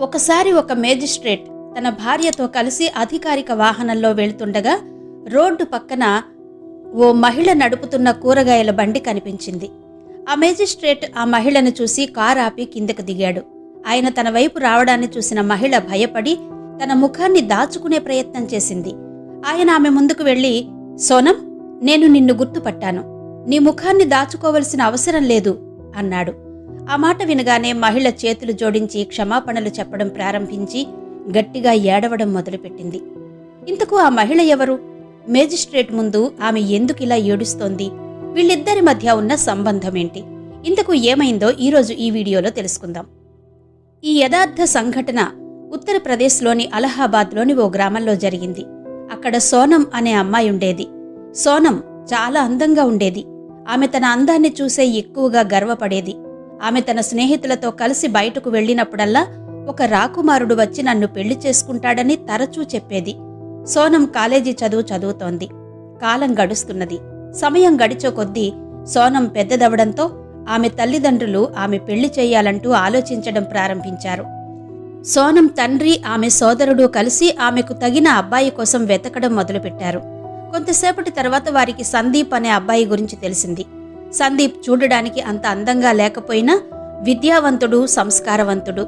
ఒకసారి ఒక మేజిస్ట్రేట్ తన భార్యతో కలిసి అధికారిక వాహనంలో వెళ్తుండగా రోడ్డు పక్కన ఓ మహిళ నడుపుతున్న కూరగాయల బండి కనిపించింది. ఆ మేజిస్ట్రేట్ ఆ మహిళను చూసి కారు ఆపి కిందకు దిగాడు. ఆయన తన వైపు రావడాన్ని చూసిన మహిళ భయపడి తన ముఖాన్ని దాచుకునే ప్రయత్నం చేసింది. ఆయన ఆమె ముందుకు వెళ్ళి సోనం నేను నిన్ను గుర్తుపట్టాను. నీ ముఖాన్ని దాచుకోవలసిన అవసరం లేదు అన్నాడు. ఆ మాట వినగానే మహిళ చేతులు జోడించి క్షమాపణలు చెప్పడం ప్రారంభించి గట్టిగా ఏడవడం మొదలుపెట్టింది. ఇంతకు ఆ మహిళ ఎవరు? మేజిస్ట్రేట్ ముందు ఆమె ఎందుకిలా ఏడుస్తోంది? వీళ్ళిద్దరి మధ్య ఉన్న సంబంధమేంటి? ఇంతకు ఏమైందో ఈరోజు ఈ వీడియోలో తెలుసుకుందాం. ఈ యథార్థ సంఘటన ఉత్తరప్రదేశ్లోని అలహాబాద్లోని ఓ గ్రామంలో జరిగింది. అక్కడ సోనం అనే అమ్మాయి ఉండేది. సోనం చాలా అందంగా ఉండేది. ఆమె తన అందాన్ని చూసే ఎక్కువగా గర్వపడేది. ఆమె తన స్నేహితులతో కలిసి బయటకు వెళ్ళినప్పుడల్లా ఒక రాకుమారుడు వచ్చి నన్ను పెళ్ళి చేసుకుంటాడని తరచూ చెప్పేది. సోనం కాలేజీ చదువు చదువుతోంది. కాలం గడుస్తున్నది. సమయం గడిచే కొద్దీ సోనం పెద్దదవడంతో ఆమె తల్లిదండ్రులు ఆమె పెళ్ళి చేయాలంటూ ఆలోచించడం ప్రారంభించారు. సోనం తండ్రి ఆమె సోదరుడు కలిసి ఆమెకు తగిన అబ్బాయి కోసం వెతకడం మొదలుపెట్టారు. కొంతసేపటి తర్వాత వారికి సందీప్ అనే అబ్బాయి గురించి తెలిసింది. సందీప్ చూడడానికి అంత అందంగా లేకపోయినా విద్యావంతుడు సంస్కారవంతుడు.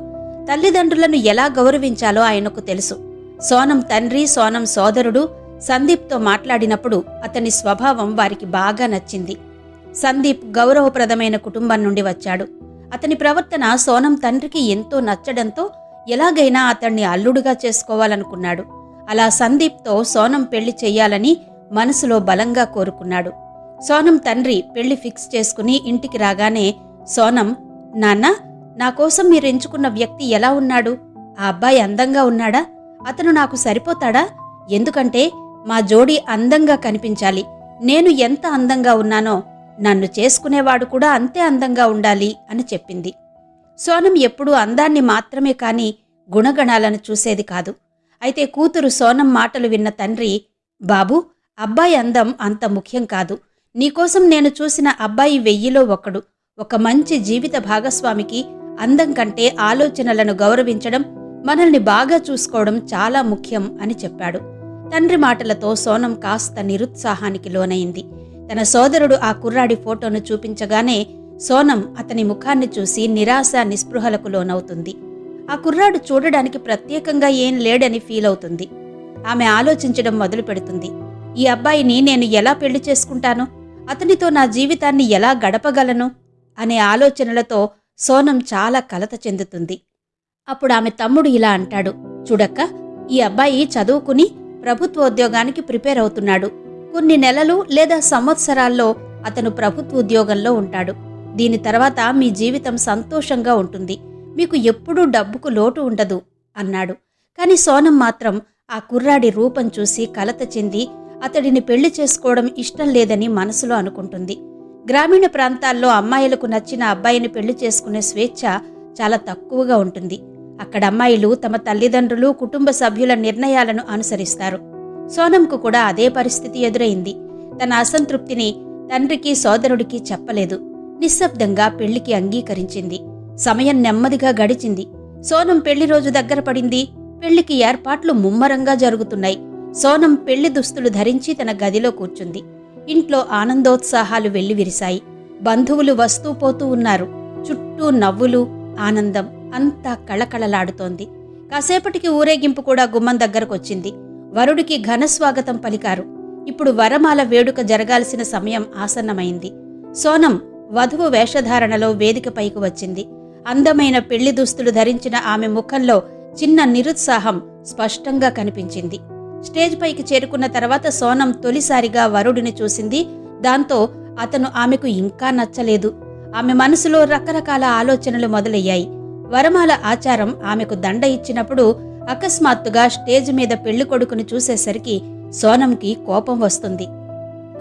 తల్లిదండ్రులను ఎలా గౌరవించాలో ఆయనకు తెలుసు. సోనం తండ్రి సోనం సోదరుడు సందీప్తో మాట్లాడినప్పుడు అతని స్వభావం వారికి బాగా నచ్చింది. సందీప్ గౌరవప్రదమైన కుటుంబం నుండి వచ్చాడు. అతని ప్రవర్తన సోనం తండ్రికి ఎంతో నచ్చడంతో ఎలాగైనా అతన్ని అల్లుడుగా చేసుకోవాలనుకున్నాడు. అలా సందీప్తో సోనం పెళ్ళి చెయ్యాలని మనసులో బలంగా కోరుకున్నాడు. సోనం తండ్రి పెళ్ళి ఫిక్స్ చేసుకుని ఇంటికి రాగానే సోనం నాన్న నా కోసం మీరు ఎంచుకున్న వ్యక్తి ఎలా ఉన్నాడు? ఆ అబ్బాయి అందంగా ఉన్నాడా? అతను నాకు సరిపోతాడా? ఎందుకంటే మా జోడీ అందంగా కనిపించాలి. నేను ఎంత అందంగా ఉన్నానో నన్ను చేసుకునేవాడు కూడా అంతే అందంగా ఉండాలి అని చెప్పింది. సోనం ఎప్పుడూ అందాన్ని మాత్రమే కాని గుణగణాలను చూసేది కాదు. అయితే కూతురు సోనం మాటలు విన్న తండ్రి బాబు అబ్బాయి అందం అంత ముఖ్యం కాదు. నీకోసం నేను చూసిన అబ్బాయి వెయ్యిలో ఒకడు. ఒక మంచి జీవిత భాగస్వామికి అందం కంటే ఆలోచనలను గౌరవించడం మనల్ని బాగా చూసుకోవడం చాలా ముఖ్యం అని చెప్పాడు. తండ్రి మాటలతో సోనం కాస్త నిరుత్సాహానికి లోనైంది. తన సోదరుడు ఆ కుర్రాడి ఫోటోను చూపించగానే సోనం అతని ముఖాన్ని చూసి నిరాశ నిస్పృహలకు లోనవుతుంది. ఆ కుర్రాడు చూడడానికి ప్రత్యేకంగా ఏం లేడని ఫీల్ అవుతుంది. ఆమె ఆలోచించడం మొదలు పెడుతుంది ఈ అబ్బాయిని నేను ఎలా పెళ్ళి చేసుకుంటాను? అతనితో నా జీవితాన్ని ఎలా గడపగలను అనే ఆలోచనలతో సోనం చాలా కలత చెందుతుంది. అప్పుడు ఆమె తమ్ముడు ఇలా అంటాడు చూడక్క ఈ అబ్బాయి చదువుకుని ప్రభుత్వోద్యోగానికి ప్రిపేర్ అవుతున్నాడు. కొన్ని నెలలు లేదా సంవత్సరాల్లో అతను ప్రభుత్వ ఉద్యోగంలో ఉంటాడు. దీని తర్వాత మీ జీవితం సంతోషంగా ఉంటుంది. మీకు ఎప్పుడూ డబ్బుకు లోటు ఉండదు అన్నాడు. కాని సోనం మాత్రం ఆ కుర్రాడి రూపం చూసి కలత చెంది అతడిని పెళ్ళి చేసుకోవడం ఇష్టం లేదని మనసులో అనుకుంటుంది. గ్రామీణ ప్రాంతాల్లో అమ్మాయిలకు నచ్చిన అబ్బాయిని పెళ్ళి చేసుకునే స్వేచ్ఛ చాలా తక్కువగా ఉంటుంది. అక్కడ అమ్మాయిలు తమ తల్లిదండ్రులు కుటుంబ సభ్యుల నిర్ణయాలను అనుసరిస్తారు. సోనంకు కూడా అదే పరిస్థితి ఎదురైంది. తన అసంతృప్తిని తండ్రికి సోదరుడికి చెప్పలేదు. నిశ్శబ్దంగా పెళ్ళికి అంగీకరించింది. సమయం నెమ్మదిగా గడిచింది. సోనం పెళ్ళి రోజు దగ్గర పడింది. పెళ్ళికి ఏర్పాట్లు ముమ్మరంగా జరుగుతున్నాయి. సోనం పెళ్ళి దుస్తులు ధరించి తన గదిలో కూర్చుంది. ఇంట్లో ఆనందోత్సాహాలు వెల్లివిరిశాయి. బంధువులు వస్తూ పోతూ ఉన్నారు. చుట్టూ నవ్వులు ఆనందం అంతా కళకళలాడుతోంది. కాసేపటికి ఊరేగింపు కూడా గుమ్మం దగ్గరకొచ్చింది. వరుడికి ఘనస్వాగతం పలికారు. ఇప్పుడు వరమాల వేడుక జరగాల్సిన సమయం ఆసన్నమైంది. సోనం వధువు వేషధారణలో వేదికపైకి వచ్చింది. అందమైన పెళ్ళి దుస్తులు ధరించిన ఆమె ముఖంలో చిన్న నిరుత్సాహం స్పష్టంగా కనిపించింది. స్టేజ్ పైకి చేరుకున్న తర్వాత సోనం తొలిసారిగా వరుడిని చూసింది. దాంతో అతను ఆమెకు ఇంకా నచ్చలేదు. ఆమె మనసులో రకరకాల ఆలోచనలు మొదలయ్యాయి. వరమాల ఆచారం ఆమెకు దండ ఇచ్చినప్పుడు అకస్మాత్తుగా స్టేజ్ మీద పెళ్ళి కొడుకుని చూసేసరికి సోనంకి కోపం వస్తుంది.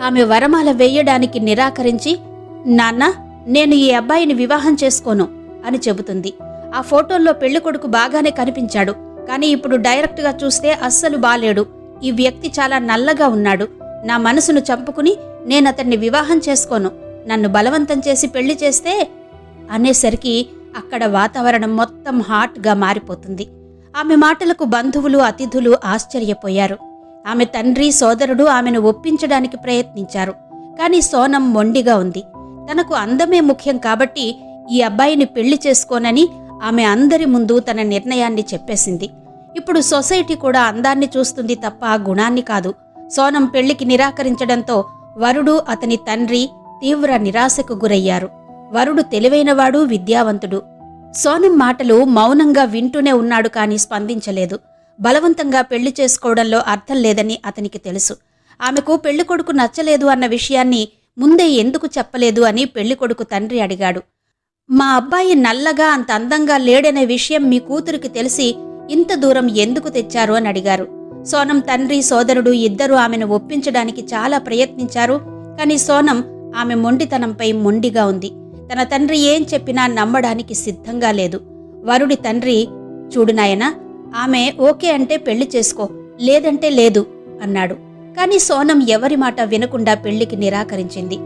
ఆమె వరమాల వేయడానికి నిరాకరించి నాన్న నేను ఈ అబ్బాయిని వివాహం చేసుకోను అని చెబుతుంది. ఆ ఫోటోల్లో పెళ్ళి కొడుకు బాగానే కనిపించాడు. కానీ ఇప్పుడు డైరెక్ట్గా చూస్తే అస్సలు బాలేడు. ఈ వ్యక్తి చాలా నల్లగా ఉన్నాడు. నా మనసును చంపుకుని నేను అతన్ని వివాహం చేసుకోను. నన్ను బలవంతం చేసి పెళ్ళి చేస్తే అనేసరికి అక్కడ వాతావరణం మొత్తం హాట్గా మారిపోతుంది. ఆమె మాటలకు బంధువులు అతిథులు ఆశ్చర్యపోయారు. ఆమె తండ్రి సోదరుడు ఆమెను ఒప్పించడానికి ప్రయత్నించారు. కానీ సోనం మొండిగా ఉంది. తనకు అందమే ముఖ్యం కాబట్టి ఈ అబ్బాయిని పెళ్ళి చేసుకోనని ఆమె అందరి ముందు తన నిర్ణయాన్ని చెప్పేసింది. ఇప్పుడు సొసైటీ కూడా అందాన్ని చూస్తుంది తప్ప గుణాన్ని కాదు. సోనం పెళ్ళికి నిరాకరించడంతో వరుడు అతని తండ్రి తీవ్ర నిరాశకు గురయ్యారు. వరుడు తెలివైనవాడు విద్యావంతుడు. సోనం మాటలు మౌనంగా వింటూనే ఉన్నాడు కాని స్పందించలేదు. బలవంతంగా పెళ్ళి చేసుకోవడంలో అర్థం లేదని అతనికి తెలుసు. ఆమెకు పెళ్ళికొడుకు నచ్చలేదు అన్న విషయాన్ని ముందే ఎందుకు చెప్పలేదు అని పెళ్ళికొడుకు తండ్రి అడిగాడు. మా అబ్బాయి నల్లగా అంత అందంగా లేడనే విషయం మీ కూతురికి తెలిసి ఇంత దూరం ఎందుకు తెచ్చారు అని అడిగారు. సోనం తండ్రి సోదరుడు ఇద్దరూ ఆమెను ఒప్పించడానికి చాలా ప్రయత్నించారు. కానీ సోనం ఆమె మొండితనంపై మొండిగా ఉంది. తన తండ్రి ఏం చెప్పినా నమ్మడానికి సిద్ధంగా లేదు. వరుడి తండ్రి చూడు నాయనా ఆమె ఓకే అంటే పెళ్ళి చేసుకో లేదంటే లేదు అన్నాడు. కానీ సోనం ఎవరి మాట వినకుండా పెళ్ళికి నిరాకరించింది.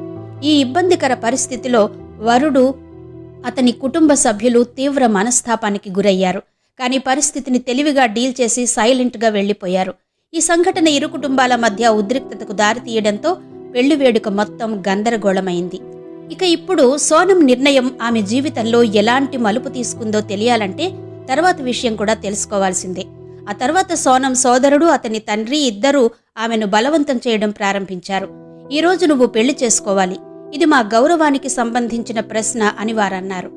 ఈ ఇబ్బందికర పరిస్థితిలో వరుడు అతని కుటుంబ సభ్యులు తీవ్ర మనస్తాపానికి గురయ్యారు. కానీ పరిస్థితిని తెలివిగా డీల్ చేసి సైలెంట్గా వెళ్ళిపోయారు ఈ సంఘటన ఇరు కుటుంబాల మధ్య ఉద్రిక్తతకు దారితీయడంతో పెళ్ళి వేడుక మొత్తం గందరగోళమైంది. ఇక ఇప్పుడు సోనం నిర్ణయం ఆమె జీవితంలో ఎలాంటి మలుపు తీసుకుందో తెలియాలంటే తర్వాత విషయం కూడా తెలుసుకోవాల్సిందే. ఆ తర్వాత సోనం సోదరుడు అతని తండ్రి ఇద్దరూ ఆమెను బలవంతం చేయడం ప్రారంభించారు. ఈరోజు నువ్వు పెళ్ళి చేసుకోవాలి. ఇది మా గౌరవానికి సంబంధించిన ప్రశ్న అని వారన్నారు.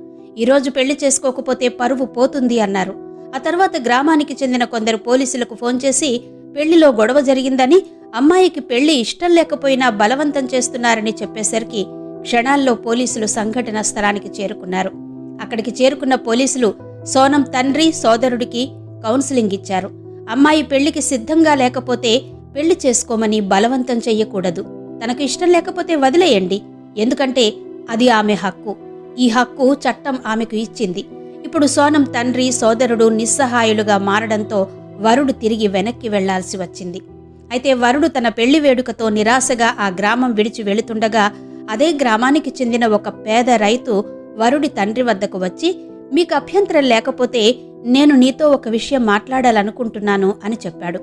ఈరోజు పెళ్ళి చేసుకోకపోతే పరువు పోతుంది అన్నారు. ఆ తర్వాత గ్రామానికి చెందిన కొందరు పోలీసులకు ఫోన్ చేసి పెళ్ళిలో గొడవ జరిగిందని అమ్మాయికి పెళ్ళి ఇష్టం లేకపోయినా బలవంతం చేస్తున్నారని చెప్పేసరికి క్షణాల్లో పోలీసులు సంఘటన స్థలానికి చేరుకున్నారు. అక్కడికి చేరుకున్న పోలీసులు సోనం తండ్రి సోదరుడికి కౌన్సిలింగ్ ఇచ్చారు. అమ్మాయి పెళ్ళికి సిద్ధంగా లేకపోతే పెళ్ళి చేసుకోమని బలవంతం చెయ్యకూడదు. తనకు ఇష్టం లేకపోతే వదిలేయండి. ఎందుకంటే అది ఆమె హక్కు. ఈ హక్కు చట్టం ఆమెకు ఇచ్చింది. ఇప్పుడు సోనం తండ్రి సోదరుడు నిస్సహాయులుగా మారడంతో వరుడు తిరిగి వెనక్కి వెళ్ళాల్సి వచ్చింది. అయితే వరుడు తన పెళ్ళి వేడుకతో నిరాశగా ఆ గ్రామం విడిచి వెళుతుండగా అదే గ్రామానికి చెందిన ఒక పేద రైతు వరుడి తండ్రి వద్దకు వచ్చి మీకు అభ్యంతరం లేకపోతే నేను నీతో ఒక విషయం మాట్లాడాలనుకుంటున్నాను అని చెప్పాడు.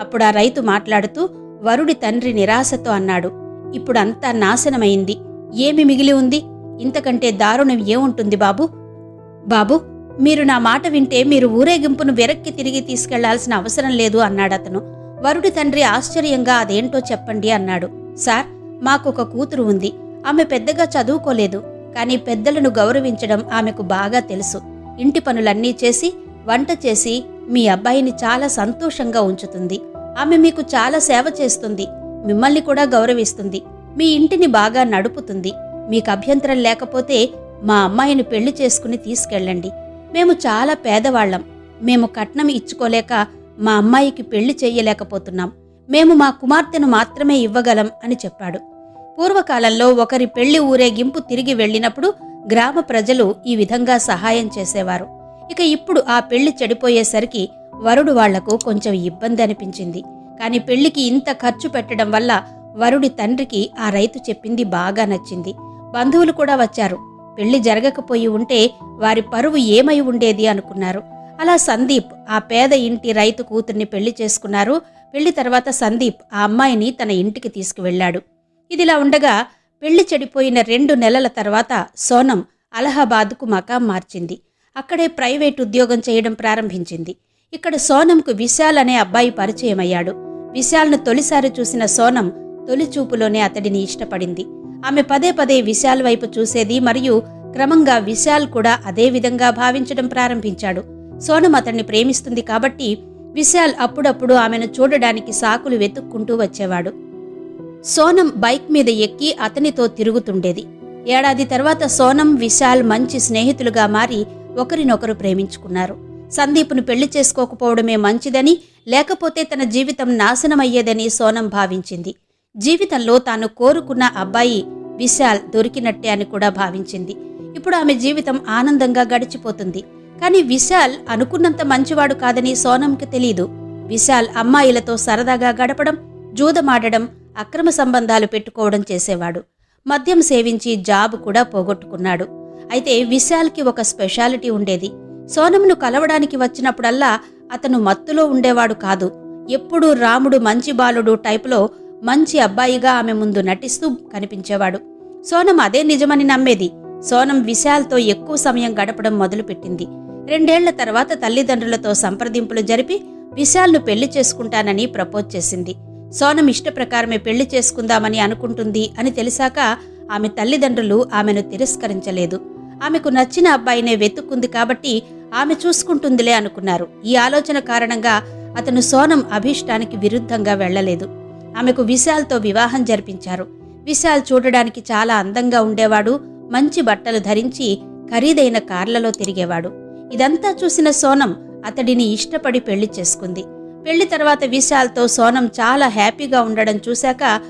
అప్పుడు ఆ రైతు మాట్లాడుతూ వరుడి తండ్రి నిరాశతో అన్నాడు. ఇప్పుడంతా నాశనమైంది. ఏమి మిగిలి ఉంది? ఇంతకంటే దారుణం ఏముంటుంది బాబు? బాబు మీరు నా మాట వింటే మీరు ఊరేగింపును వెనక్కి తిరిగి తీసుకెళ్ళాల్సిన అవసరం లేదు అన్నాడతను. వరుడి తండ్రి ఆశ్చర్యంగా అదేంటో చెప్పండి అన్నాడు. సార్ మాకొక కూతురు ఉంది. ఆమె పెద్దగా చదువుకోలేదు కానీ పెద్దలను గౌరవించడం ఆమెకు బాగా తెలుసు. ఇంటి పనులన్నీ చేసి వంట చేసి మీ అబ్బాయిని చాలా సంతోషంగా ఉంచుతుంది. ఆమె మీకు చాలా సేవ చేస్తుంది మిమ్మల్ని కూడా గౌరవిస్తుంది. మీ ఇంటిని బాగా నడుపుతుంది. మీకు అభ్యంతరం లేకపోతే మా అమ్మాయిని పెళ్ళి చేసుకుని తీసుకెళ్ళండి. మేము చాలా పేదవాళ్ళం మేము కట్నం ఇచ్చుకోలేక మా అమ్మాయికి పెళ్ళి చేయలేకపోతున్నాం. మేము మా కుమార్తెను మాత్రమే ఇవ్వగలం అని చెప్పాడు. పూర్వకాలంలో ఒకరి పెళ్ళి ఊరేగింపు తిరిగి వెళ్ళినప్పుడు గ్రామ ప్రజలు ఈ విధంగా సహాయం చేసేవారు. ఇక ఇప్పుడు ఆ పెళ్ళి చెడిపోయేసరికి వరుడు వాళ్ళకు కొంచెం ఇబ్బంది అనిపించింది. కాని పెళ్ళికి ఇంత ఖర్చు పెట్టడం వల్ల వరుడి తండ్రికి ఆ రైతు చెప్పింది బాగా నచ్చింది. బంధువులు కూడా వచ్చారు. పెళ్ళి జరగకపోయి ఉంటే వారి పరువు ఏమై ఉండేది అనుకున్నారు. అలా సందీప్ ఆ పేద ఇంటి రైతు కూతుర్ని పెళ్ళి చేసుకున్నారు. పెళ్ళి తర్వాత సందీప్ ఆ అమ్మాయిని తన ఇంటికి తీసుకువెళ్ళాడు. ఇదిలా ఉండగా పెళ్ళి చెడిపోయిన రెండు నెలల తర్వాత సోనం అలహాబాద్కు మకాం మార్చింది. అక్కడే ప్రైవేట్ ఉద్యోగం చేయడం ప్రారంభించింది. ఇక్కడ సోనంకు విశాల్ అనే అబ్బాయి పరిచయమయ్యాడు. విశాల్ను తొలిసారి చూసిన సోనం తొలి చూపులోనే అతడిని ఇష్టపడింది. ఆమె పదే పదే విశాల్ వైపు చూసేది మరియు క్రమంగా విశాల్ కూడా అదే విధంగా భావించడం ప్రారంభించాడు. సోనం అతన్ని ప్రేమిస్తుంది కాబట్టి విశాల్ అప్పుడప్పుడు ఆమెను చూడడానికి సాకులు వెతుక్కుంటూ వచ్చేవాడు. సోనం బైక్ మీద ఎక్కి అతనితో తిరుగుతుండేది. ఏడాది తర్వాత సోనం విశాల్ మంచి స్నేహితులుగా మారి ఒకరినొకరు ప్రేమించుకున్నారు. సందీప్ను పెళ్ళి చేసుకోకపోవడమే మంచిదని లేకపోతే తన జీవితం నాశనమయ్యేదని సోనం భావించింది. జీవితంలో తాను కోరుకున్న అబ్బాయి విశాల్ దొరికినట్టే అని కూడా భావించింది. ఇప్పుడు ఆమె జీవితం ఆనందంగా గడిచిపోతుంది. కానీ విశాల్ అనుకున్నంత మంచివాడు కాదని సోనంకి తెలీదు. విశాల్ అమ్మాయిలతో సరదాగా గడపడం జూదమాడడం అక్రమ సంబంధాలు పెట్టుకోవడం చేసేవాడు. మద్యం సేవించి జాబ్ కూడా పోగొట్టుకున్నాడు. అయితే విశాల్కి ఒక స్పెషాలిటీ ఉండేది. సోనంను కలవడానికి వచ్చినప్పుడల్లా అతను మత్తులో ఉండేవాడు కాదు. ఎప్పుడూ రాముడు మంచి బాలుడు టైపులో మంచి అబ్బాయిగా ఆమె ముందు నటిస్తూ కనిపించేవాడు. సోనం అదే నిజమని నమ్మేది. సోనం విశాల్తో ఎక్కువ సమయం గడపడం మొదలుపెట్టింది. రెండేళ్ళ తర్వాత తల్లిదండ్రులతో సంప్రదింపులు జరిపి విశాల్ను పెళ్ళి చేసుకుంటానని ప్రపోజ్ చేసింది. సోనం ఇష్ట ప్రకారమే పెళ్ళి చేసుకుందామని అనుకుంటుంది అని తెలిసాక ఆమె తల్లిదండ్రులు ఆమెను తిరస్కరించలేదు. ఆమెకు నచ్చిన అబ్బాయినే వెతుక్కుంది కాబట్టి ఆమె చూసుకుంటుందిలే అనుకున్నారు. ఈ ఆలోచన కారణంగా అతను సోనం అభీష్టానికి విరుద్ధంగా వెళ్ళలేదు ఆమెకు విశాల్తో వివాహం జరిపించారు. విశాల్ చూడడానికి చాలా అందంగా ఉండేవాడు. మంచి బట్టలు ధరించి ఖరీదైన కార్లలో తిరిగేవాడు. ఇదంతా చూసిన సోనం అతడిని ఇష్టపడి పెళ్ళి చేసుకుంది. పెళ్ళి తర్వాత విశాల్తో సోనం చాలా హ్యాపీగా ఉండడం చూశాక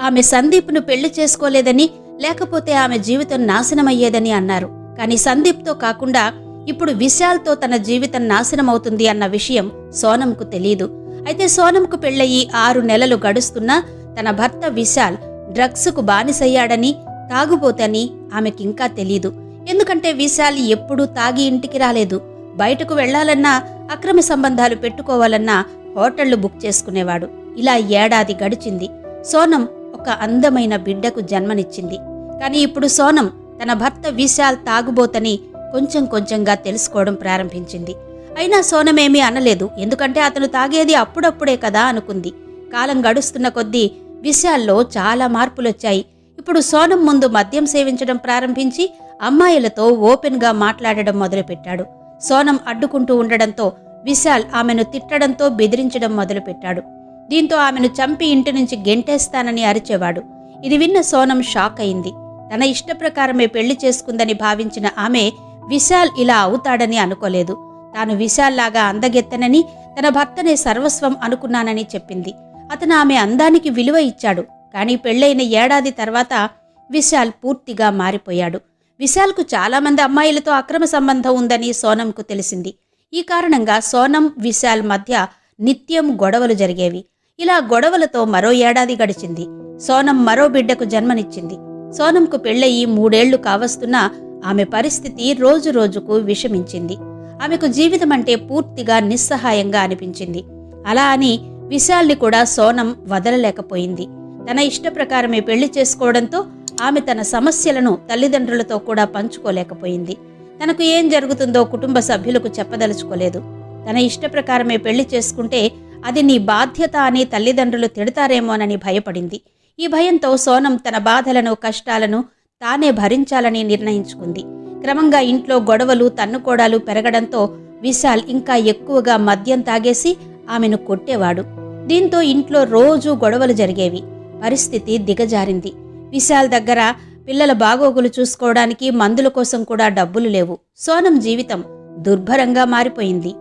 ఆమె సందీప్ను పెళ్ళి చేసుకోలేదని లేకపోతే ఆమె జీవితం నాశనమయ్యేదని అన్నారు. కానీ సందీప్తో కాకుండా ఇప్పుడు విశాల్తో తన జీవితం నాశనమవుతుంది అన్న విషయం సోనంకు తెలియదు అయితే సోనంకు పెళ్ళయి ఆరు నెలలు గడుస్తున్నా తన భర్త విశాల్ డ్రగ్స్కు బానిసయ్యాడని తాగుబోతని ఆమెకింకా తెలీదు. ఎందుకంటే విశాల్ ఎప్పుడూ తాగి ఇంటికి రాలేదు. బయటకు వెళ్ళాలన్నా అక్రమ సంబంధాలు పెట్టుకోవాలన్నా హోటళ్ళు బుక్ చేసుకునేవాడు. ఇలా ఏడాది గడిచింది. సోనం ఒక అందమైన బిడ్డకు జన్మనిచ్చింది. కానీ ఇప్పుడు సోనం తన భర్త విశాల్ తాగుబోతని కొంచెం కొంచెంగా తెలుసుకోవడం ప్రారంభించింది. అయినా సోనమేమీ అనలేదు. ఎందుకంటే అతను తాగేది అప్పుడప్పుడే కదా అనుకుంది. కాలం గడుస్తున్న కొద్దీ విశాల్లో చాలా మార్పులొచ్చాయి. ఇప్పుడు సోనం ముందు మద్యం సేవించడం ప్రారంభించి అమ్మాయిలతో ఓపెన్గా మాట్లాడడం మొదలుపెట్టాడు. సోనం అడ్డుకుంటూ ఉండడంతో విశాల్ ఆమెను తిట్టడంతో బెదిరించడం మొదలుపెట్టాడు. దీంతో ఆమెను చంపి ఇంటి నుంచి గెంటేస్తానని అరిచేవాడు. ఇది విన్న సోనం షాక్ అయింది. తన ఇష్టప్రకారమే పెళ్ళి చేసుకుందని భావించిన ఆమె విశాల్ ఇలా అవుతాడని అనుకోలేదు. తాను విశాల్లాగా అందగెత్తనని తన భర్తనే సర్వస్వం అనుకున్నానని చెప్పింది. అతను ఆమె అందానికి విలువ ఇచ్చాడు. కానీ పెళ్ళైన ఏడాది తర్వాత విశాల్ పూర్తిగా మారిపోయాడు. విశాల్కు చాలామంది అమ్మాయిలతో అక్రమ సంబంధం ఉందని సోనంకు తెలిసింది. ఈ కారణంగా సోనం విశాల్ మధ్య నిత్యం గొడవలు జరిగేవి. ఇలా గొడవలతో మరో ఏడాది గడిచింది. సోనం మరో బిడ్డకు జన్మనిచ్చింది. సోనంకు పెళ్ళయి మూడేళ్ళు కావస్తున్నా ఆమె పరిస్థితి రోజు రోజుకు విషమించింది. ఆమెకు జీవితం అంటే పూర్తిగా నిస్సహాయంగా అనిపించింది. అలా అని విశాల్ని కూడా సోనం వదలలేకపోయింది. తన ఇష్ట ప్రకారమే పెళ్ళి చేసుకోవడంతో ఆమె తన సమస్యలను తల్లిదండ్రులతో కూడా పంచుకోలేకపోయింది. తనకు ఏం జరుగుతుందో కుటుంబ సభ్యులకు చెప్పదలుచుకోలేదు. తన ఇష్ట ప్రకారమే పెళ్ళి చేసుకుంటే అది నీ బాధ్యత అని తల్లిదండ్రులు తిడతారేమోనని భయపడింది. ఈ భయంతో సోనం తన బాధలను కష్టాలను తానే భరించాలని నిర్ణయించుకుంది. క్రమంగా ఇంట్లో గొడవలు తన్నుకోడాలు పెరగడంతో విశాల్ ఇంకా ఎక్కువగా మద్యం తాగేసి ఆమెను కొట్టేవాడు. దీంతో ఇంట్లో రోజూ గొడవలు జరిగేవి. పరిస్థితి దిగజారింది. విశాల్ దగ్గర పిల్లల బాగోగులు చూసుకోవడానికి మందుల కోసం కూడా డబ్బులు లేవు. సోనం జీవితం దుర్భరంగా మారిపోయింది.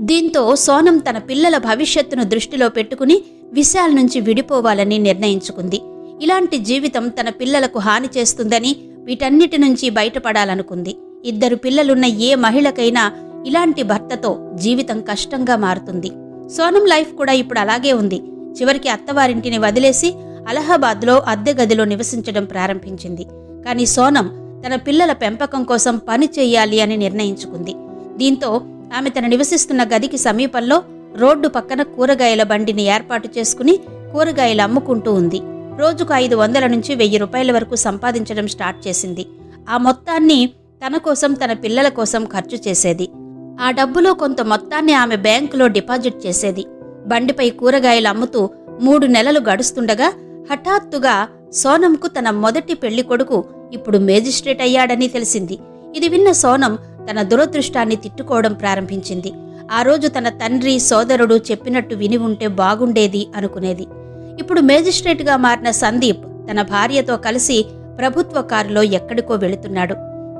దీంతో సోనం తన పిల్లల భవిష్యత్తును దృష్టిలో పెట్టుకుని విశాల్ నుంచి విడిపోవాలని నిర్ణయించుకుంది. ఇలాంటి జీవితం తన పిల్లలకు హాని చేస్తుందని వీటన్నిటి నుంచి బయటపడాలనుకుంది. ఇద్దరు పిల్లలున్న ఏ మహిళకైనా ఇలాంటి భర్తతో జీవితం కష్టంగా మారుతుంది. సోనం లైఫ్ కూడా ఇప్పుడు అలాగే ఉంది. చివరికి అత్తవారింటిని వదిలేసి అలహాబాద్లో అద్దె గదిలో నివసించడం ప్రారంభించింది. కానీ సోనం తన పిల్లల పెంపకం కోసం పని చేయాలి అని నిర్ణయించుకుంది. దీంతో ఆమె తన నివసిస్తున్న గదికి సమీపంలో రోడ్డు పక్కన కూరగాయల బండిని ఏర్పాటు చేసుకుని కూరగాయలు అమ్ముకుంటూ ఉంది. రోజుకు ఐదు వందల నుంచి వెయ్యి రూపాయల వరకు సంపాదించడం స్టార్ట్ చేసింది. ఆ మొత్తాన్ని తన కోసం తన పిల్లల కోసం ఖర్చు చేసేది. ఆ డబ్బులో కొంత మొత్తాన్ని ఆమె బ్యాంకులో డిపాజిట్ చేసేది. బండిపై కూరగాయలు అమ్ముతూ మూడు నెలలు గడుస్తుండగా హఠాత్తుగా సోనంకు తన మొదటి పెళ్ళి కొడుకు ఇప్పుడు మేజిస్ట్రేట్ అయ్యాడని తెలిసింది. ఇది విన్న సోనం తన దురదృష్టాన్ని తిట్టుకోవడం ప్రారంభించింది. ఆ రోజు తన తండ్రి సోదరుడు చెప్పినట్టు విని ఉంటే బాగుండేది అనుకునేది. ఇప్పుడు మేజిస్ట్రేట్గా మారిన సందీప్ తన భార్యతో కలిసి ప్రభుత్వ కారులో ఎక్కడికో వెళుతున్నాడు.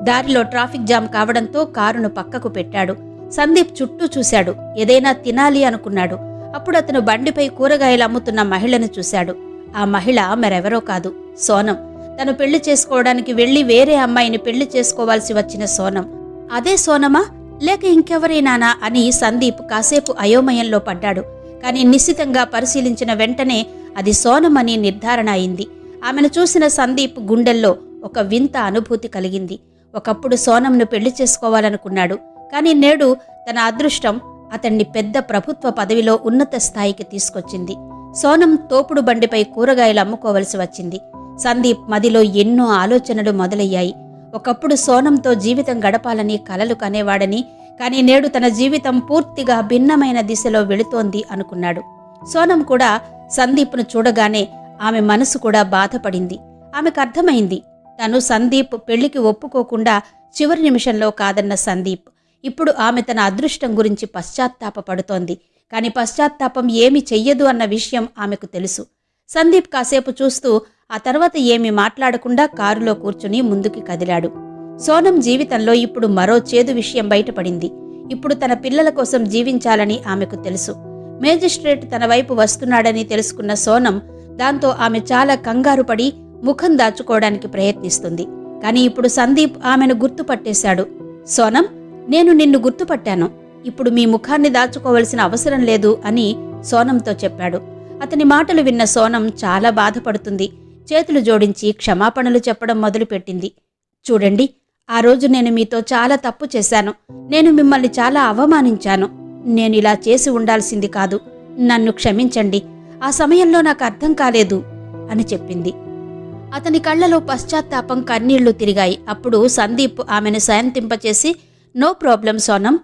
దారిలో ట్రాఫిక్ జామ్ కావడంతో కారును పక్కకు పెట్టాడు. సందీప్ చుట్టూ చూశాడు. ఏదైనా తినాలి అనుకున్నాడు. అప్పుడు అతను బండిపై కూరగాయలు అమ్ముతున్న మహిళను చూశాడు. ఆ మహిళ మరెవరో కాదు. సోనం. తను పెళ్ళి చేసుకోవడానికి వెళ్ళి వేరే అమ్మాయిని పెళ్ళి చేసుకోవాల్సి వచ్చిన సోనం. అదే సోనమా? లేక ఇంకెవరైనానా? అని సందీప్ కాసేపు అయోమయంలో పడ్డాడు. కానీ నిశ్చితంగా పరిశీలించిన వెంటనే అది సోనమని నిర్ధారణ అయింది. ఆమెను చూసిన సందీప్ గుండెల్లో ఒక వింత అనుభూతి కలిగింది. ఒకప్పుడు సోనంను పెళ్ళి చేసుకోవాలనుకున్నాడు. కానీ నేడు తన అదృష్టం అతన్ని పెద్ద ప్రభుత్వ పదవిలో ఉన్నత స్థాయికి తీసుకొచ్చింది. సోనం తోపుడు బండిపై కూరగాయలు అమ్ముకోవలసి వచ్చింది. సందీప్ మదిలో ఎన్నో ఆలోచనలు మొదలయ్యాయి. ఒకప్పుడు సోనంతో జీవితం గడపాలని కలలు కనేవాడని కానీ నేడు తన జీవితం పూర్తిగా భిన్నమైన దిశలో వెళుతోంది అనుకున్నాడు. సోనం కూడా సందీప్ను చూడగానే ఆమె మనసు కూడా బాధపడింది. ఆమెకు అర్థమైంది తను సందీప్ పెళ్ళికి ఒప్పుకోకుండా చివరి నిమిషంలో కాదన్న సందీప్. ఇప్పుడు ఆమె తన అదృష్టం గురించి పశ్చాత్తాపపడుతోంది కాని పశ్చాత్తాపం ఏమి చెయ్యదు అన్న విషయం ఆమెకు తెలుసు. సందీప్ కాసేపు చూస్తూ ఆ తర్వాత ఏమి మాట్లాడకుండా కారులో కూర్చుని ముందుకి కదిలాడు. సోనం జీవితంలో ఇప్పుడు మరో చేదు విషయం బయటపడింది. ఇప్పుడు తన పిల్లల కోసం జీవించాలని ఆమెకు తెలుసు. మేజిస్ట్రేట్ తన వైపు వస్తున్నాడని తెలుసుకున్న సోనం దాంతో ఆమె చాలా కంగారు పడి ముఖం దాచుకోవడానికి ప్రయత్నిస్తుంది. కానీ ఇప్పుడు సందీప్ ఆమెను గుర్తుపట్టేశాడు. సోనం నేను నిన్ను గుర్తుపట్టాను. ఇప్పుడు మీ ముఖాన్ని దాచుకోవలసిన అవసరం లేదు అని సోనంతో చెప్పాడు. అతని మాటలు విన్న సోనం చాలా బాధపడుతుంది. చేతులు జోడించి క్షమాపణలు చెప్పడం మొదలుపెట్టింది. చూడండి ఆ రోజు నేను మీతో చాలా తప్పు చేశాను. నేను మిమ్మల్ని చాలా అవమానించాను. నేను ఇలా చేసి ఉండాల్సింది కాదు. నన్ను క్షమించండి. ఆ సమయంలో నాకు అర్థం కాలేదు అని చెప్పింది. అతని కళ్ళలో పశ్చాత్తాపం కన్నీళ్ళు తిరిగాయి. అప్పుడు సందీప్ ఆమెను శాంతింపచేసి నో ప్రాబ్లం సోనం.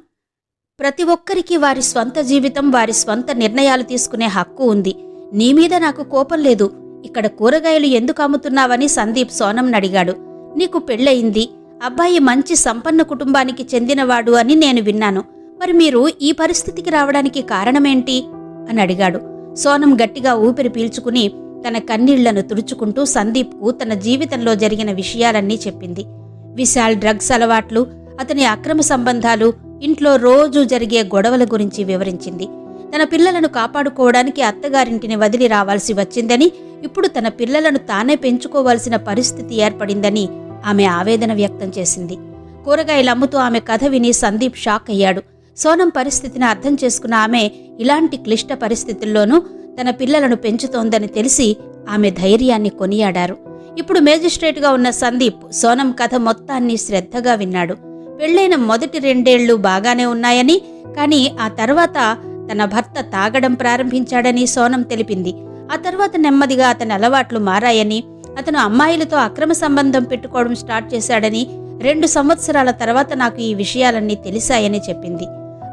ప్రతి ఒక్కరికి వారి స్వంత జీవితం వారి స్వంత నిర్ణయాలు తీసుకునే హక్కు ఉంది. నీ మీద నాకు కోపం లేదు. ఇక్కడ కూరగాయలు ఎందుకు అమ్ముతున్నావని సందీప్ సోనంని అడిగాడు. నీకు పెళ్ళయింది. అబ్బాయి మంచి సంపన్న కుటుంబానికి చెందినవాడు అని నేను విన్నాను. మరి మీరు ఈ పరిస్థితికి రావడానికి కారణమేంటి? అని అడిగాడు. సోనం గట్టిగా ఊపిరి పీల్చుకుని తన కన్నీళ్ళను తుడుచుకుంటూ సందీప్కు తన జీవితంలో జరిగిన విషయాలన్నీ చెప్పింది. విశాల్ డ్రగ్స్ అలవాట్లు అతని అక్రమ సంబంధాలు ఇంట్లో రోజూ జరిగే గొడవల గురించి వివరించింది. తన పిల్లలను కాపాడుకోవడానికి అత్తగారింటిని వదిలి రావాల్సి వచ్చిందని ఇప్పుడు తన పిల్లలను తానే పెంచుకోవాల్సిన పరిస్థితి ఏర్పడిందని ఆమె ఆవేదన వ్యక్తం చేసింది. కూరగాయలు అమ్ముతూ ఆమె కథ విని సందీప్ షాక్ అయ్యాడు. సోనం పరిస్థితిని అర్థం చేసుకున్న ఆమె ఇలాంటి క్లిష్ట పరిస్థితుల్లోనూ తన పిల్లలను పెంచుతోందని తెలిసి ఆమె ధైర్యాన్ని కొనియాడారు. ఇప్పుడు మేజిస్ట్రేట్గా ఉన్న సందీప్ సోనం కథ మొత్తాన్ని శ్రద్ధగా విన్నాడు. పెళ్ళైన మొదటి రెండేళ్ళు బాగానే ఉన్నాయని కానీ ఆ తర్వాత తన భర్త తాగడం ప్రారంభించాడని సోనం తెలిపింది. ఆ తర్వాత నెమ్మదిగా అతని అలవాట్లు మారాయని అతను అమ్మాయిలతో అక్రమ సంబంధం పెట్టుకోవడం స్టార్ట్ చేశాడని రెండు సంవత్సరాల తర్వాత నాకు ఈ విషయాలన్నీ తెలిసాయని చెప్పింది.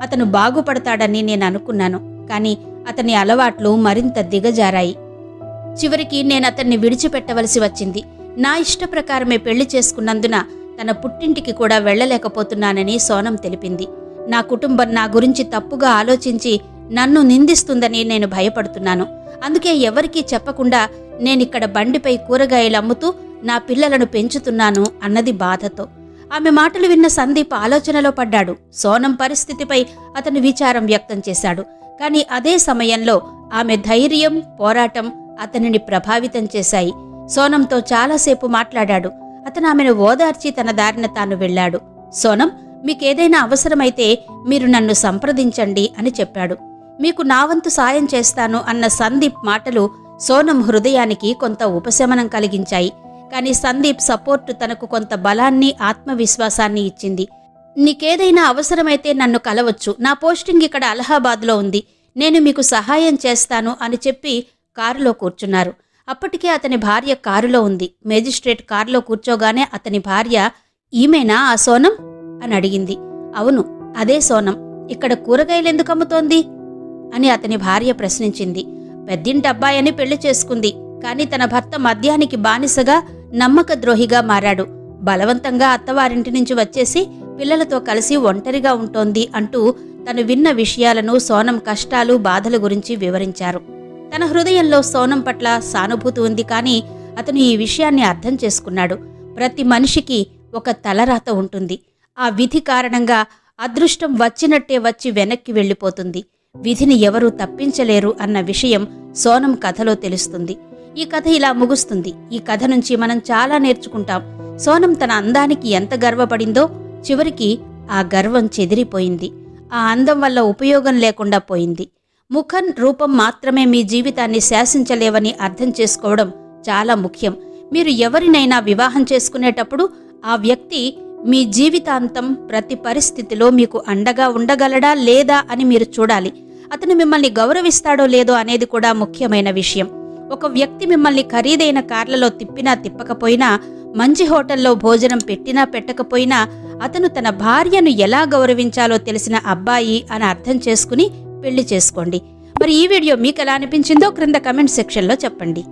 అతను బాగుపడతాడని నేను అనుకున్నాను కానీ అతని అలవాట్లు మరింత దిగజారాయి. చివరికి నేను అతన్ని విడిచిపెట్టవలసి వచ్చింది. నా ఇష్ట ప్రకారమే పెళ్ళి చేసుకున్నందున తన పుట్టింటికి కూడా వెళ్ళలేకపోతున్నానని సోనం తెలిపింది. నా కుటుంబం నా గురించి తప్పుగా ఆలోచించి నన్ను నిందిస్తుందని నేను భయపడుతున్నాను. అందుకే ఎవరికీ చెప్పకుండా నేనిక్కడ బండిపై కూరగాయలు అమ్ముతూ నా పిల్లలను పెంచుతున్నాను అన్నది బాధతో. ఆమె మాటలు విన్న సందీప్ ఆలోచనలో పడ్డాడు. సోనం పరిస్థితిపై అతను విచారం వ్యక్తం చేశాడు. కానీ అదే సమయంలో ఆమె ధైర్యం పోరాటం అతనిని ప్రభావితం చేశాయి. సోనంతో చాలాసేపు మాట్లాడాడు. అతను ఆమెను ఓదార్చి తన దారిన తాను వెళ్ళాడు. సోనం మీకేదైనా అవసరమైతే మీరు నన్ను సంప్రదించండి అని చెప్పాడు. మీకు నా వంతు సాయం చేస్తాను అన్న సందీప్ మాటలు సోనం హృదయానికి కొంత ఉపశమనం కలిగించాయి. కానీ సందీప్ సపోర్ట్ తనకు కొంత బలాన్ని ఆత్మవిశ్వాసాన్ని ఇచ్చింది. నీకేదైనా అవసరమైతే నన్ను కలవచ్చు. నా పోస్టింగ్ ఇక్కడ అలహాబాద్లో ఉంది. నేను మీకు సహాయం చేస్తాను అని చెప్పి కారులో కూర్చున్నారు. అప్పటికే అతని భార్య కారులో ఉంది. మేజిస్ట్రేట్ కారులో కూర్చోగానే అతని భార్య ఈమెనా ఆ సోనం? అని అడిగింది. అవును అదే సోనం. ఇక్కడ కూరగాయలు ఎందుకు అమ్ముతోంది? అని అతని భార్య ప్రశ్నించింది. పెద్దింటి అబ్బాయని పెళ్ళి చేసుకుంది. కానీ తన భర్త మద్యానికి బానిసగా నమ్మక ద్రోహిగా మారాడు. బలవంతంగా అత్తవారింటి నుంచి వచ్చేసి పిల్లలతో కలిసి ఒంటరిగా ఉంటోంది అంటూ తను విన్న విషయాలను సోనం కష్టాలు బాధల గురించి వివరించారు. తన హృదయంలో సోనం పట్ల సానుభూతి ఉంది కానీ అతను ఈ విషయాన్ని అర్థం చేసుకున్నాడు. ప్రతి మనిషికి ఒక తలరాత ఉంటుంది. ఆ విధి కారణంగా అదృష్టం వచ్చినట్టే వచ్చి వెనక్కి వెళ్ళిపోతుంది. విధిని ఎవరూ తప్పించలేరు అన్న విషయం సోనం కథలో తెలుస్తుంది. ఈ కథ ఇలా ముగుస్తుంది. ఈ కథ నుంచి మనం చాలా నేర్చుకుంటాం. సోనం తన అందానికి ఎంత గర్వపడిందో చివరికి ఆ గర్వం చెదిరిపోయింది. ఆ అందం వల్ల ఉపయోగం లేకుండా పోయింది. ముఖం రూపం మాత్రమే మీ జీవితాన్ని శాసించలేవని అర్థం చేసుకోవడం చాలా ముఖ్యం. మీరు ఎవరినైనా వివాహం చేసుకునేటప్పుడు ఆ వ్యక్తి మీ జీవితాంతం ప్రతి పరిస్థితిలో మీకు అండగా ఉండగలడా లేదా అని మీరు చూడాలి. అతను మిమ్మల్ని గౌరవిస్తాడో లేదో అనేది కూడా ముఖ్యమైన విషయం. ఒక వ్యక్తి మిమ్మల్ని ఖరీదైన కార్లలో తిప్పినా తిప్పకపోయినా మంచి హోటల్లో భోజనం పెట్టినా పెట్టకపోయినా అతను తన భార్యను ఎలా గౌరవించాలో తెలిసిన అబ్బాయి అని అర్థం చేసుకుని పెళ్ళి చేసుకోండి. మరి ఈ వీడియో మీకు ఎలా అనిపించిందో క్రింద కమెంట్ సెక్షన్లో చెప్పండి.